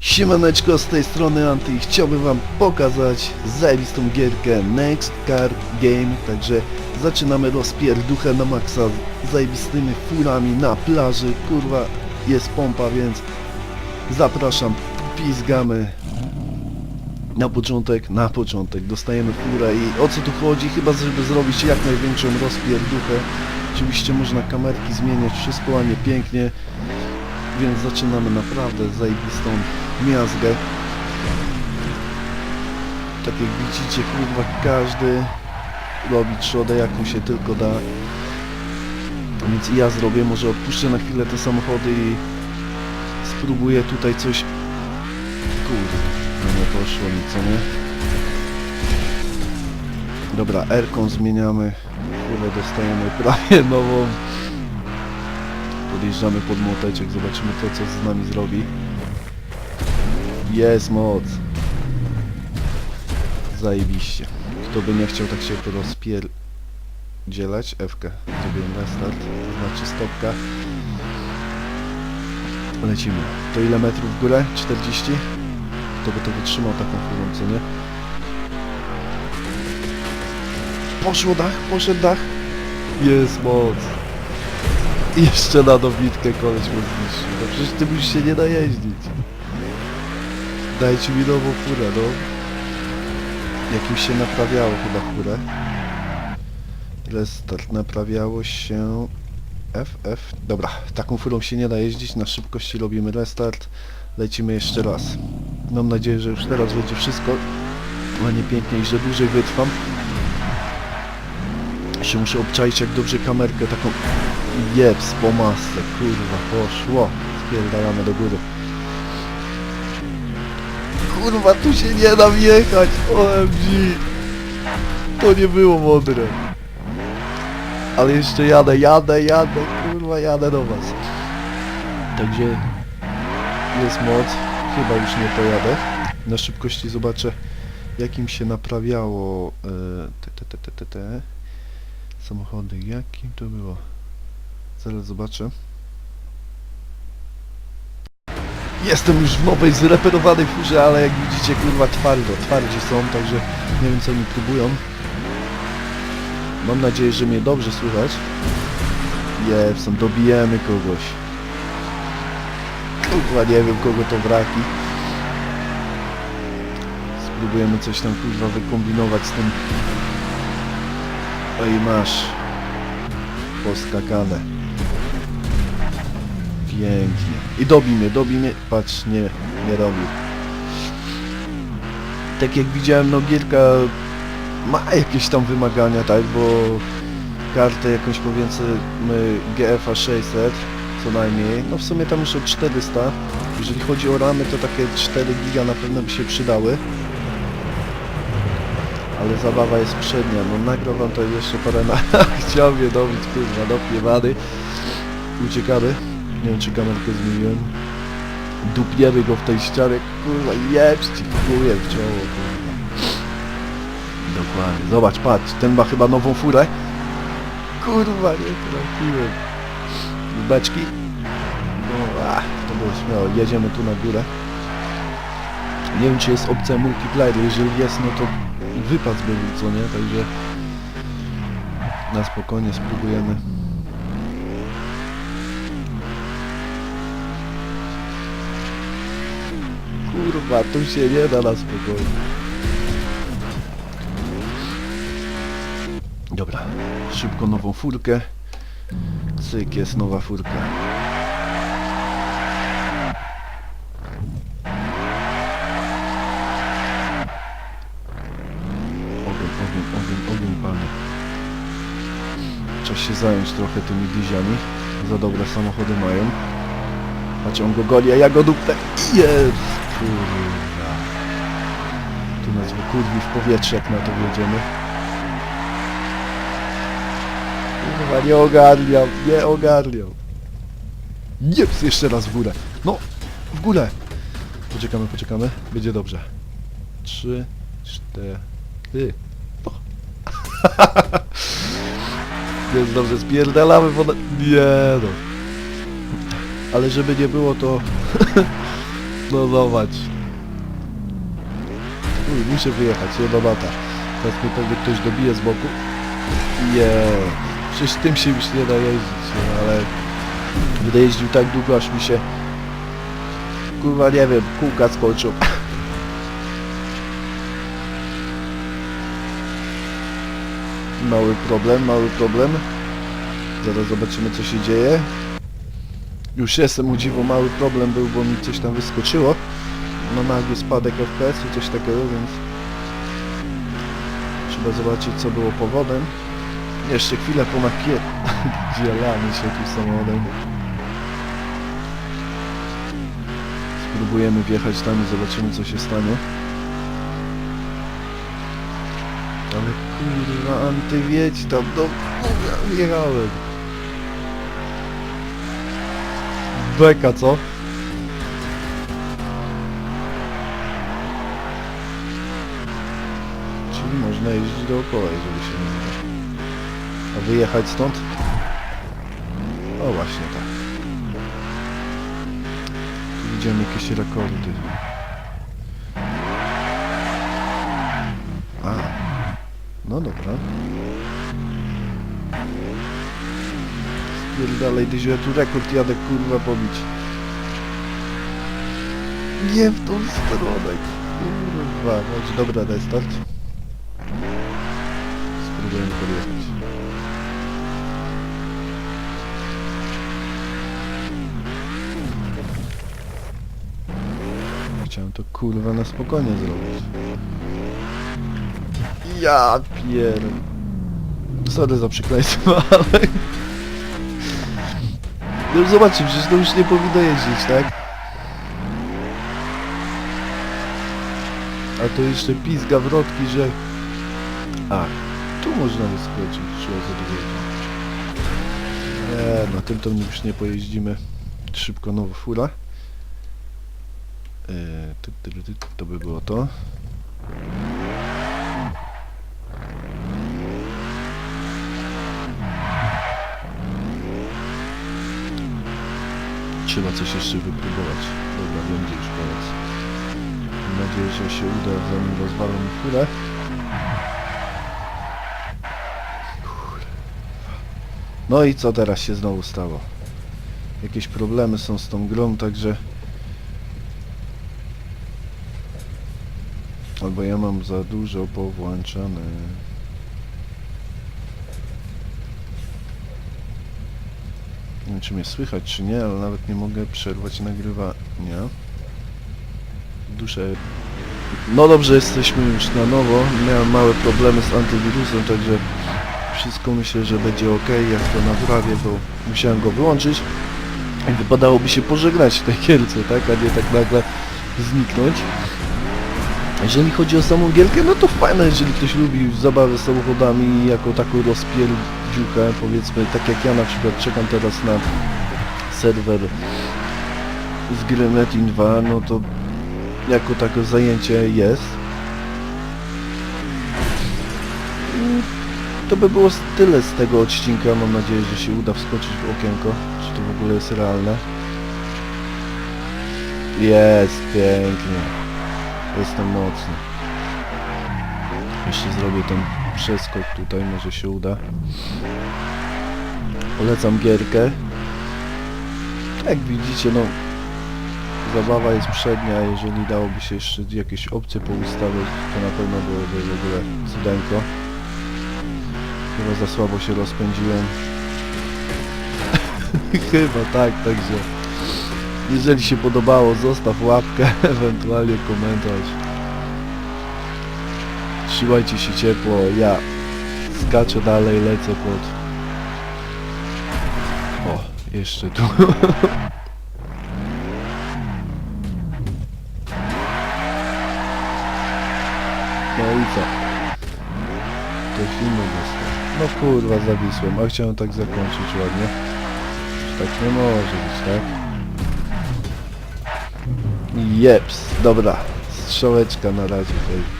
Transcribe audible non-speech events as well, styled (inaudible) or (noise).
Siemaneczko, z tej strony Anty chciałbym wam pokazać zajebistą gierkę Next Car Game, także zaczynamy rozpierduchę na maksa z zajebistymi furami na plaży, kurwa jest pompa, więc zapraszam, pizgamy. Na początek, na początek dostajemy furę i o co tu chodzi? Chyba żeby zrobić jak największą rozpierduchę, oczywiście można kamerki zmieniać, wszystko ładnie, pięknie, więc zaczynamy naprawdę zajebistą miazgę. Tak jak widzicie, kurwa, każdy robi trzodę jaką się tylko da. Więc i ja zrobię, może odpuszczę na chwilę te samochody i spróbuję tutaj coś... Kurde, no nie poszło nic, co nie? Dobra, R-ką zmieniamy. Chwilę dostajemy prawie (laughs) nową. Podjeżdżamy pod młoteczek, zobaczymy to, co z nami zrobi. Jest moc. Zajebiście. Kto by nie chciał tak się rozpierdzielać? F-kę. Zrobiłem restart, to znaczy stopka. Lecimy. To ile metrów w górę? 40? Kto by to wytrzymał taką furą, nie? Poszło dach, poszedł dach. Jest moc. Jeszcze na dobitkę koleś mu zniszczył. No przecież tym już się nie da jeździć. Dajcie mi nową furę, no. Jakimś się naprawiało chyba furę. Restart naprawiało się... FF. Dobra, taką furą się nie da jeździć, na szybkości robimy restart. Lecimy jeszcze raz. Mam nadzieję, że już teraz będzie wszystko ładnie pięknie i że dłużej wytrwam. Jeszcze muszę obczaić jak dobrze kamerkę taką Jeps po masce, kurwa, poszło. Spierdalamy do góry. Kurwa, tu się nie da wjechać, OMG. To nie było mądre. Ale jeszcze jadę, jadę, jadę, kurwa, jadę do was. Także jest moc. Chyba już nie pojadę. Na szybkości zobaczę, jakim się naprawiało e, te, te, te, te, te, te samochody. Jakim to było? Zaraz zobaczę. Jestem już w nowej, zreperowanej furze, ale jak widzicie, kurwa, twardo, twardzi są, także nie wiem, co oni próbują. Mam nadzieję, że mnie dobrze słychać. Jepson, dobijemy kogoś. Kurwa, nie wiem, kogo to wraki. Spróbujemy coś tam, kurwa, wykombinować z tym. Oj, masz. Poskakane. Pięknie. I dobi mnie, dobi mnie. Patrz, nie, nie robi. Tak jak widziałem, no gierka ma jakieś tam wymagania, tak, bo kartę jakąś powiedzmy GFA 600 co najmniej, no w sumie tam już od 400 jeżeli chodzi o ramy to takie 4 giga na pewno by się przydały. Ale zabawa jest przednia, no nagrał wam to jeszcze parę na... (laughs) chciał mnie dobić, kurwa, dopnie wady uciekamy, nie wiem czy kamerkę zmieniłem dupniemy go w tej ścianie, kurwa, jebści, kuje w czoło, kurwa Dokładnie. Zobacz, patrz, ten ma chyba nową furę. Kurwa, nie trafiłem. Beczki. No, ach, to było śmiało. Jedziemy tu na górę. Nie wiem, czy jest opcja multiplayer. Jeżeli jest, no to wypad był, co nie? Także na spokojnie spróbujemy. Kurwa, tu się nie da na spokojnie. Dobra, szybko nową furkę. Cyk, jest nowa furka. Ogień, ogień, ogień, ogień, panie. Trzeba się zająć trochę tymi diziami. Za dobre samochody mają. Patrz, on go goli, a ja go dupnę. Jest! Kurwa. Tu nas wykurwi w powietrze, jak na to wjedziemy. Kurwa, nie ogarniam, nie ogarniam. Jeps, jeszcze raz w górę. No, w górę. Poczekamy, poczekamy. Będzie dobrze. Trzy, cztery. O. (laughs) Jest dobrze, spierdalamy wodę. Nie no. Ale żeby nie było to... (laughs) No. Uj, muszę wyjechać, jedna bata. Teraz mnie pewnie ktoś dobije z boku. Je. Przecież tym się już nie da jeździć, ale będę jeździł tak długo, aż mi się kurwa nie wiem, kółka skoczą. Mały problem, mały problem. Zaraz zobaczymy co się dzieje. Już jestem u dziwo, mały problem był, bo mi coś tam wyskoczyło. No nagły spadek FPS-u, coś takiego, więc trzeba zobaczyć co było powodem. Jeszcze chwilę po makie... (laughs) Dzielamy się tu samochodem. Spróbujemy wjechać tam i zobaczymy co się stanie. Ale kurwa, antywiedź tam, do... wjechałem. Beka, co? Czyli można jeździć dookoła, jeżeli się nie uda. A wyjechać stąd? O właśnie tak. Tu widzimy jakieś rekordy. A, no dobra. Spierdalej, gdyż ja tu rekord jadę kurwa pobić. Nie w tą stronę, kurwa. Chodź, dobra, restart. Spróbujemy podjechać. Chciałem to kurwa na spokojnie zrobić. Ja pier... Sorry za przekleństwo, (laughs) ale... No zobaczcie, przecież to już nie powinno jeździć, tak? A to jeszcze pizga wrotki, że... A, tu można wyskoczyć, trzeba zadowolić. Nie, na tym to już nie pojeździmy. Szybko nowa fura. Ty, to by było to. Trzeba coś jeszcze wypróbować. Dobra, gdzie już koniec. Mam nadzieję, że się uda zanim rozwalą furę. No i co teraz się znowu stało? Jakieś problemy są z tą grą, także... Albo ja mam za dużo powłączane. Wiem czy mnie słychać czy nie, ale nawet nie mogę przerwać nagrywania. Duszę. No dobrze, jesteśmy już na nowo. Miałem małe problemy z antywirusem, także wszystko myślę, że będzie ok, jak to naprawię, bo musiałem go wyłączyć. I wypadałoby się pożegnać w tej gierce, tak? A nie tak nagle zniknąć. Jeżeli chodzi o samą gierkę, no to fajne, jeżeli ktoś lubi zabawę z samochodami jako taką rozpierdziuchę, powiedzmy, tak jak ja na przykład czekam teraz na serwer z gry Metin 2, no to jako takie zajęcie jest. To by było tyle z tego odcinka, mam nadzieję, że się uda wskoczyć w okienko, czy to w ogóle jest realne. Jest, pięknie. Jestem mocny. Jeszcze zrobię ten przeskok tutaj, może się uda. Polecam gierkę. Jak widzicie, no zabawa jest przednia, jeżeli dałoby się jeszcze jakieś opcje poustawiać, to na pewno byłoby w ogóle cudeńko. Chyba za słabo się rozpędziłem. (laughs) Chyba tak, także jeżeli się podobało, zostaw łapkę, (laughs) ewentualnie komentarz. Trzymajcie się ciepło, ja skaczę dalej, lecę pod... O, jeszcze tu. (laughs) No i co? Ktoś inny dostał. No kurwa, zawisłem, a chciałem tak zakończyć ładnie. Tak nie może być, tak? Jeps, dobra. Strzałeczka na razie tej.